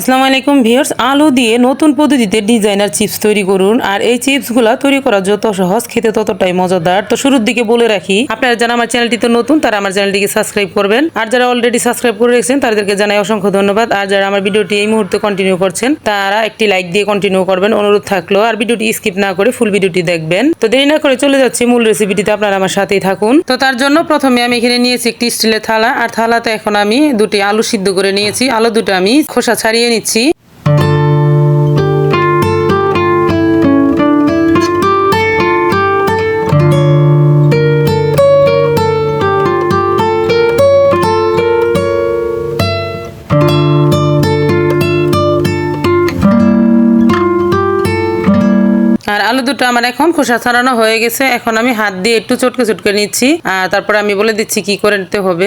আসসালামু আলাইকুম ভিউয়ার্স, আলু দিয়ে নতুন পদ্ধতিতে ডিজাইনার চিপস তৈরি করুন আর এই চিপসগুলো তৈরি করা যত সহজ, খেতে ততটাই মজাদার। তো শুরুর দিকে বলে রাখি, আপনারা যারা আমার চ্যানেলটিতে নতুন, তারা আমার চ্যানেলটিকে সাবস্ক্রাইব করবেন। আর যারা অলরেডি সাবস্ক্রাইব করে রেখেছেন, তাদেরকে জানাই অসংখ্য ধন্যবাদ। আর যারা আমার ভিডিওটি এই মুহূর্তে কন্টিনিউ করছেন, তারা একটি লাইক দিয়ে কন্টিনিউ করবেন। অনুরোধ থাকল, আর ভিডিওটি স্কিপ না করে ফুল ভিডিওটি দেখবেন। তো দেরি না করে চলে যাচ্ছি মূল রেসিপিটিতে আপনারা আমার সাথেই থাকুন। তো তার জন্য প্রথমে আমি এখানে নিয়েছি একটি স্টিলের থালা, আর থালাতে এখন আমি দুটি আলু সিদ্ধ করে নিয়েছি। আলু দুটো আমি খোসা ছাড়িয়ে নিচ্ছি। আর আলু দুটো আমার এখন খোসা ছাড়ানো হয়ে গেছে। এখন আমি হাত দিয়ে একটু চটকে চটকে নিচ্ছি। আর তারপরে আমি বলে দিচ্ছি কি করে নিতে হবে।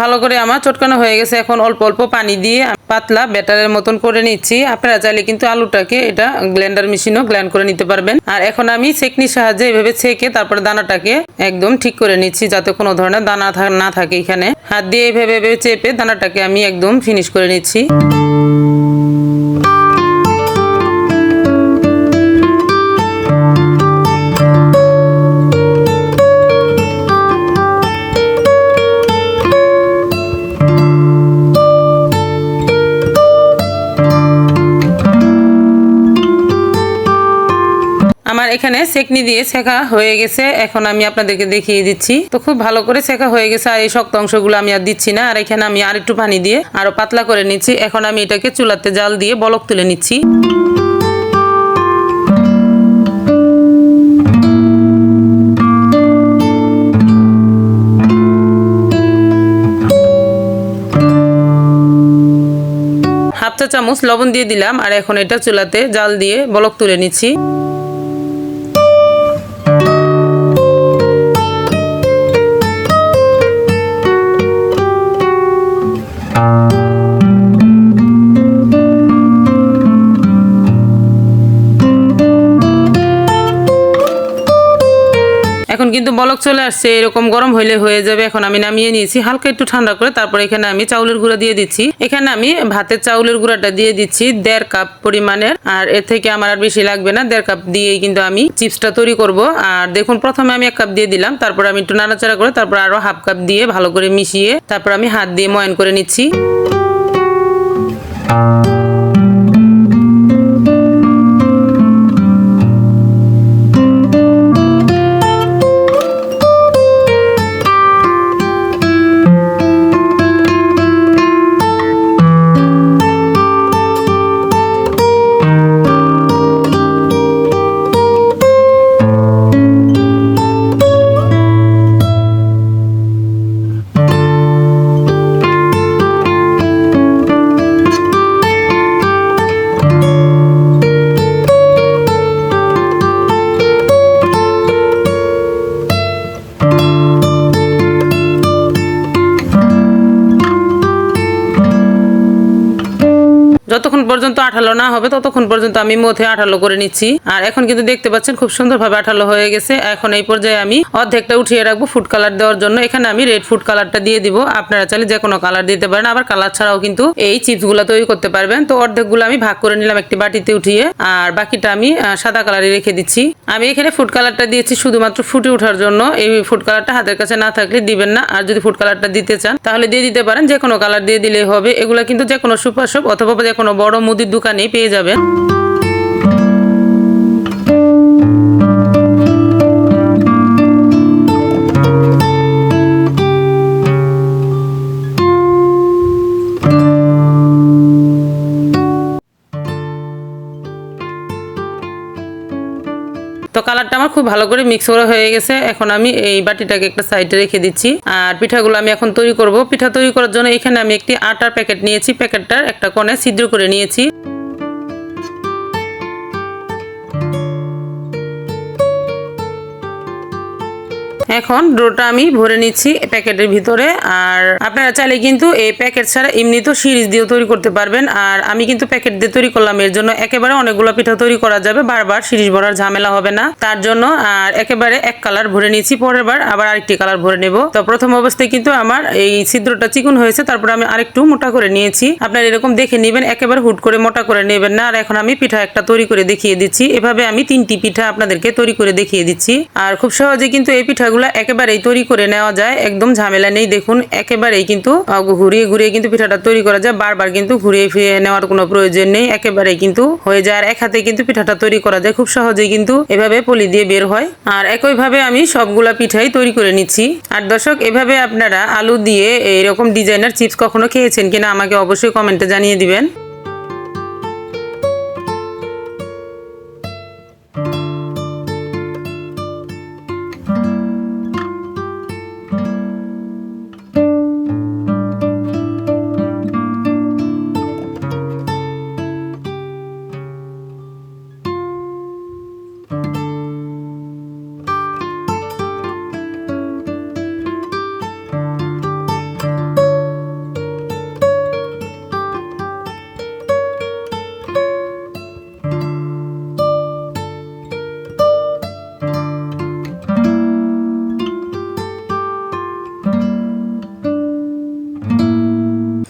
ভালো করে আমার চটকানো হয়ে গেছে। এখন অল্প অল্প পানি দিয়ে পাতলা ব্যাটারের মতন করে নিচ্ছি। আপনারা চাইলে কিন্তু আলুটাকে এটা গ্ল্যান্ডার মেশিনও গ্ল্যান্ড করে নিতে পারবেন। আর এখন আমি ছেকনির সাহায্যে এভাবে ছেঁকে তারপরে দানাটাকে একদম ঠিক করে নিচ্ছি, যাতে কোনো ধরনের দানা না থাকে এখানে। হাত দিয়ে এভাবে চেপে দানাটাকে আমি একদম ফিনিশ করে নিচ্ছি। আমার এখানে সেকনি দিয়ে শেখা হয়ে গেছে। এখন আমি আপনাদেরকে দেখিয়ে দিচ্ছি। তো খুব ভালো করে শেখা হয়ে গেছে আর এই শক্ত অংশগুলো আমি আর দিচ্ছি না। আর এখানে আমি আর একটু পানি দিয়ে আরও পাতলা করে নিচ্ছি। এখন আমি এটাকে চুলাতে জাল দিয়ে বলক তুলে নিচ্ছি। হাফ চা চামচ লবণ দিয়ে দিলাম। আর এখন এটা চুলাতে জাল দিয়ে বলক তুলে নিচ্ছি। কিন্তু বলক চলে আসছে, এরকম গরম হইলে হয়ে যাবে। এখন আমি নামিয়ে নিয়েছি, হালকা একটু ঠান্ডা করে তারপর এখানে আমি চাউলের গুঁড়া দিয়ে দিচ্ছি। এখানে আমি ভাতের চাউলের গুঁড়াটা দিয়ে দিচ্ছি, দেড় কাপ পরিমাণের। আর এর থেকে আমার আর বেশি লাগবে না, দেড় কাপ দিয়েই কিন্তু আমি চিপসটা তৈরি করব। আর দেখুন, প্রথমে আমি এক কাপ দিয়ে দিলাম, তারপর আমি একটু নাড়াচাড়া করে তারপর আরও হাফ কাপ দিয়ে ভালো করে মিশিয়ে তারপর আমি হাত দিয়ে ময়ন করে নিচ্ছি। piloto con পর্যন্ত আঠালো না হবে, ততক্ষণ পর্যন্ত আমি মধ্যে আঠালো করে নিচ্ছি। আর এখন কিন্তু দেখতে পাচ্ছেন খুব সুন্দরভাবে আঠালো হয়ে গেছে। এখন এই পর্যায়ে আমি অর্ধেকটা উঠিয়ে রাখব ফুড কালার দেওয়ার জন্য। এখানে আমি রেড ফুড কালারটা দিয়ে দিব। আপনারা চাইলে যে কোনো কালার দিতে পারেন, আবার কালার ছাড়াও কিন্তু এই চিপসগুলা তৈরি করতে পারবেন। তো অর্ধেকগুলো আমি ভাগ করে নিলাম একটি বাটিতে উঠিয়ে, আর বাকিটা আমি সাদা কালারে রেখে দিচ্ছি। আমি এখানে ফুড কালারটা দিয়েছি শুধুমাত্র ফুটে ওঠার জন্য। এই ফুড কালারটা হাতের কাছে না থাকলে দিবেন না। আর যদি ফুড কালারটা দিতে চান, তাহলে দিয়ে দিতে পারেন। যে কোনো কালার দিয়ে দিলেই হবে। এগুলো কিন্তু যে কোনো সুপার শপ অথবা যে কোনো বড় মুদির দোকানেই পেয়ে যাবেন। খুব ভালো করে মিক্স করা হয়ে গেছে। এখন আমি এই বাটিটাকে একটা সাইডে রেখে দিচ্ছি। আর পিঠাগুলো আমি এখন তৈরি করব। পিঠা তৈরি করার জন্য এখানে আমি একটি আটার প্যাকেট নিয়েছি। প্যাকেটটার একটা কোণে ছিদ্র করে নিয়েছি। এখন ডোটা আমি ভরে নিচ্ছি প্যাকেটের ভিতরে। আর আপনারা চাইলে কিন্তু এই প্যাকেট ছাড়া এমনি তো সিরিজ দিয়েও তৈরি করতে পারবেন। আর আমি কিন্তু প্যাকেট দিয়ে তৈরি করলাম, এর জন্য একেবারে অনেকগুলো পিঠা তৈরি করা যাবে। বারবার সিরিজ ভরার ঝামেলা হবে না। তার জন্য আর একেবারে এক কালার ভরে নিয়েছি। পরের বার আবার আরেকটি কালার ভরে নেব। তো প্রথম অবস্থায় কিন্তু আমার এই ছিদ্রটা চিকুন হয়েছে, তারপর আমি আরেকটু মোটা করে নিয়েছি। আপনারা এরকম দেখে নেবেন, একেবারে হুট করে মোটা করে নেবেন না। আর এখন আমি পিঠা একটা তৈরি করে দেখিয়ে দিচ্ছি। এভাবে আমি তিনটি পিঠা আপনাদেরকে তৈরি করে দেখিয়ে দিচ্ছি। আর খুব সহজে কিন্তু এই পিঠাগুলো একেবারেই তৈরি করে নেওয়া যায়। একদম ঝামেলা নেই, দেখুন। একেবারেই কিন্তু ঘুরিয়ে ঘুরিয়ে কিন্তু পিঠাটা তৈরি করা যায়। বারবার কিন্তু ঘুরিয়ে ফিরিয়ে নেওয়ার কোনো প্রয়োজন নেই। একেবারেই কিন্তু হয়ে যায়। আর এক হাতে কিন্তু পিঠাটা তৈরি করা যায়। খুব সহজেই কিন্তু এভাবে পলি দিয়ে বের হয়। আর একইভাবে আমি সবগুলা পিঠাই তৈরি করে নিচ্ছি। আর দর্শক, এভাবে আপনারা আলু দিয়ে এরকম ডিজাইনার চিপস কখনো খেয়েছেন কিনা আমাকে অবশ্যই কমেন্টে জানিয়ে দিবেন।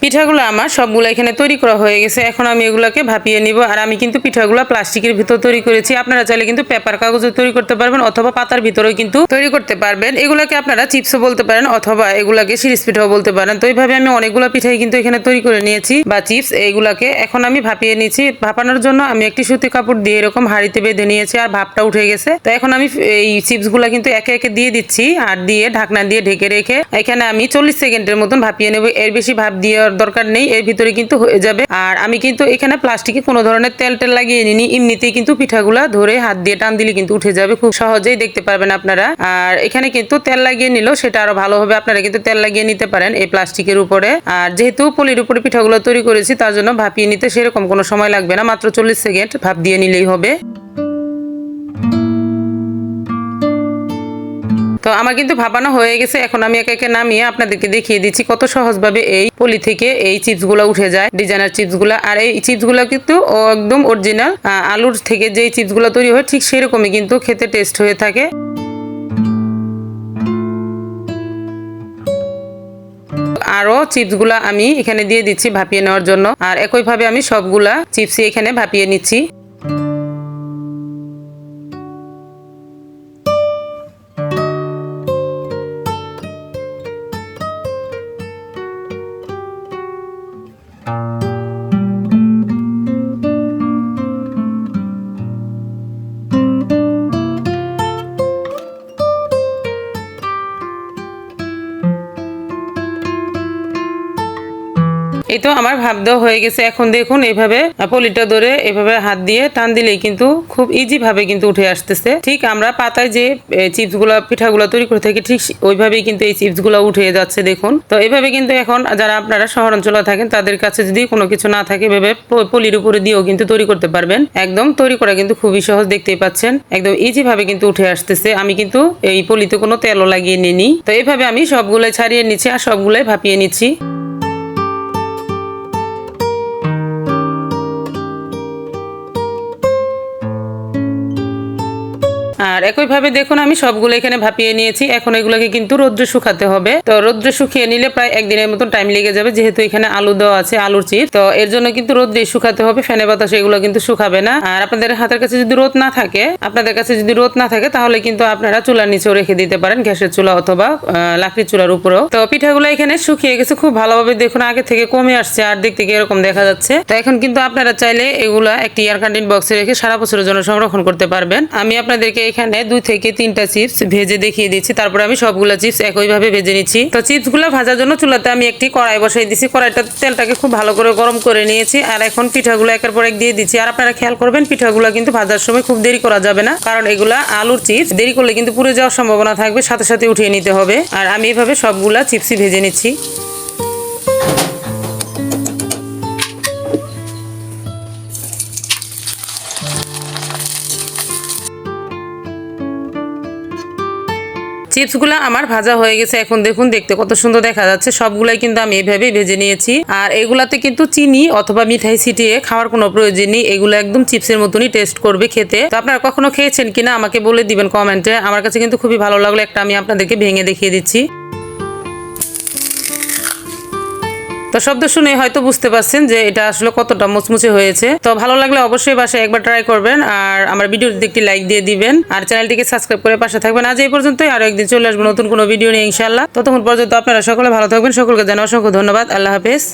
পিঠাগুলো আমার, সবগুলো এখানে তৈরি করা হয়ে গেছে। এখন আমি এগুলোকে ভাপিয়ে নিব। আর আমি কিন্তু পিঠাগুলো প্লাস্টিকের ভিতর তৈরি করেছি। আপনারা চাইলে কিন্তু পেপার কাগজে তৈরি করতে পারবেন অথবা পাতার ভিতরেও কিন্তু তৈরি করতে পারবেন। এগুলোকে আপনারা চিপসও বলতে পারেন অথবা এগুলাকে সিরিজ পিঠাও বলতে পারেন। তো এইভাবে আমি অনেকগুলো পিঠাই কিন্তু এখানে তৈরি করে নিয়েছি বা চিপস এইগুলাকে। এখন আমি ভাপিয়ে নিয়েছি। ভাপানোর জন্য আমি একটি সুতি কাপড় দিয়ে এরকম হাঁড়িতে বেঁধে নিয়েছি আর ভাপটা উঠে গেছে। তো এখন আমি এই চিপসগুলা কিন্তু একে একে দিয়ে দিচ্ছি। আর দিয়ে ঢাকনা দিয়ে ঢেকে রেখে এখানে আমি চল্লিশ সেকেন্ডের মতন ভাপিয়ে নেব। এর বেশি ভাপ দেওয়ার দরকার নেই, এর ভিতরে কিন্তু হয়ে যাবে। আর আমি কিন্তু এখানে প্লাস্টিকে কোনো ধরনের তেল টেল লাগিয়ে নিনি এমনিতেই কিন্তু পিঠাগুলা ধরে হাত দিয়ে টান দিলে কিন্তু উঠে যাবে, খুব সহজেই দেখতে পারবেন আপনারা। আর এখানে কিন্তু তেল লাগিয়ে নিলেও সেটা আরও ভালো হবে, আপনারা কিন্তু তেল লাগিয়ে নিতে পারেন এই প্লাস্টিকের উপরে। আর যেহেতু পলির উপরে পিঠাগুলো তৈরি করেছি, তার জন্য ভাপিয়ে নিতে সেরকম কোনো সময় লাগবে না, মাত্র চল্লিশ সেকেন্ড ভাপ দিয়ে নিলেই হবে। তো আমার কিন্তু ভাপানো হয়ে গেছে, এখন আমি একে একে নামিয়ে আপনাদেরকে দেখিয়ে দিচ্ছি কত সহজভাবে এই পলি থেকে এই চিপস উঠে যায়, ডিজাইনার চিপস আর এই চিপস কিন্তু একদম অরিজিনাল আলুর থেকে যেই চিপসগুলো তৈরি হয় ঠিক সেরকমই কিন্তু খেতে টেস্ট হয়ে থাকে। আরও চিপস আমি এখানে দিয়ে দিচ্ছি ভাপিয়ে নেওয়ার জন্য। আর একইভাবে আমি সবগুলা চিপসই এখানে ভাপিয়ে নিচ্ছি। এই তো আমার ভাব দেওয়া হয়ে গেছে। এখন দেখুন এইভাবে পলিটা ধরে এভাবে হাত দিয়ে টান দিলেই কিন্তু খুব ইজি ভাবে কিন্তু উঠে আসতেছে। ঠিক আমরা পাতায় যে চিপসগুলা পিঠাগুলো তৈরি করে থাকি, ঠিক ওইভাবেই কিন্তু এই চিপসগুলো উঠে যাচ্ছে দেখুন। তো এইভাবে কিন্তু এখন যারা আপনারা শহর অঞ্চলে থাকেন, তাদের কাছে যদি কোনো কিছু না থাকে, এভাবে পলির উপরে দিয়েও কিন্তু তৈরি করতে পারবেন। একদম তৈরি করা কিন্তু খুবই সহজ, দেখতেই পাচ্ছেন। একদম ইজি ভাবে কিন্তু উঠে আসতেছে। আমি কিন্তু এই পলিতে কোনো তেলও লাগিয়ে নিনি তো এইভাবে আমি সবগুলোই ছাড়িয়ে নিচ্ছি আর সবগুলোই ভাপিয়ে নিচ্ছি। আর একইভাবে দেখুন, আমি সবগুলো এখানে ভাপিয়ে নিয়েছি। এখন এগুলোকে কিন্তু রোদ্রে শুকাতে হবে। তো রোদ্রে শুকিয়ে নিলে প্রায় একদিনের মতন টাইম লেগে যাবে, যেহেতু এখানে আলু দেওয়া আছে, আলুর চিপস তো এর জন্য কিন্তু রোদ্রে শুকাতে হবে ফ্যানে বাতাসে এগুলো কিন্তু শুকাবে না। আর আপনাদের হাতের কাছে যদি রোদ না থাকে, আপনাদের কাছে যদি রোদ না থাকে, তাহলে কিন্তু আপনারা চুলার নিচেও রেখে দিতে পারেন, গ্যাসের চুলা অথবা লাকড়ির চুলার উপরেও। তো পিঠাগুলো এখানে শুকিয়ে গেছে, খুব ভালোভাবে দেখুন, আগে থেকে কমে আসছে, আর দিক থেকে এরকম দেখা যাচ্ছে। তো এখন কিন্তু আপনারা চাইলে এগুলা একটি এয়ার কন্টেন্ট বক্সে রেখে সারা বছরের জন্য সংরক্ষণ করতে পারবেন। আমি আপনাদেরকে এখানে দুই থেকে তিনটা চিপস ভেজে দেখিয়ে দিচ্ছি। তারপরে আমি সবগুলা চিপস একইভাবে ভেজে নিচ্ছি। তো চিপসগুলো ভাজার জন্য চুলাতে আমি একটি কড়াই বসাই দিচ্ছি কড়াইটা তেলটাকে খুব ভালো করে গরম করে নিয়েছি। আর এখন পিঠাগুলো একের পর এক দিয়ে দিচ্ছি। আর আপনারা খেয়াল করবেন, পিঠাগুলো কিন্তু ভাজার সময় খুব দেরি করা যাবে না। কারণ এগুলা আলুর চিপস। দেরি করলে কিন্তু পুড়ে যাওয়ার সম্ভাবনা থাকবে। সাথে সাথে উঠিয়ে নিতে হবে। আর আমি এভাবে সবগুলা চিপসই ভেজে নিচ্ছি। চিপসগুলো আমার ভাজা হয়ে গেছে। এখন দেখুন, দেখতে কত সুন্দর দেখা যাচ্ছে। সবগুলাই কিন্তু আমি এভাবেই ভেজে নিয়েছি। আর এগুলাতে কিন্তু চিনি অথবা মিঠাই ছিটিয়ে খাওয়ার কোনো প্রয়োজন নেই। এগুলো একদম চিপসের মতনই টেস্ট করবে খেতে। তো আপনারা কখনো খেয়েছেন কিনা আমাকে বলে দিবেন কমেন্টে। আমার কাছে কিন্তু খুবই ভালো লাগল। একটা আমি আপনাদেরকে ভেঙে দেখিয়ে দিচ্ছি। তো শব্দ শুনে হয়তো বুঝতে পারছেন যে এটা আসলে কতটা মুচমুচে হয়েছে। তো ভালো লাগলে অবশ্যই বাসায় একবার ট্রাই করবেন আর আমার ভিডিওটিতে একটি লাইক দিয়ে দিবেন। আর চ্যানেলটিকে সাবস্ক্রাইব করে পাশে থাকবেন। আজ এই পর্যন্তই। আরও একদিন চলে আসব নতুন কোনো ভিডিও নিয়ে ইনশাল্লাহ ততক্ষণ পর্যন্ত আপনারা সকলে ভালো থাকবেন। সকলকে জানাই অসংখ্য ধন্যবাদ। আল্লাহ হাফেজ।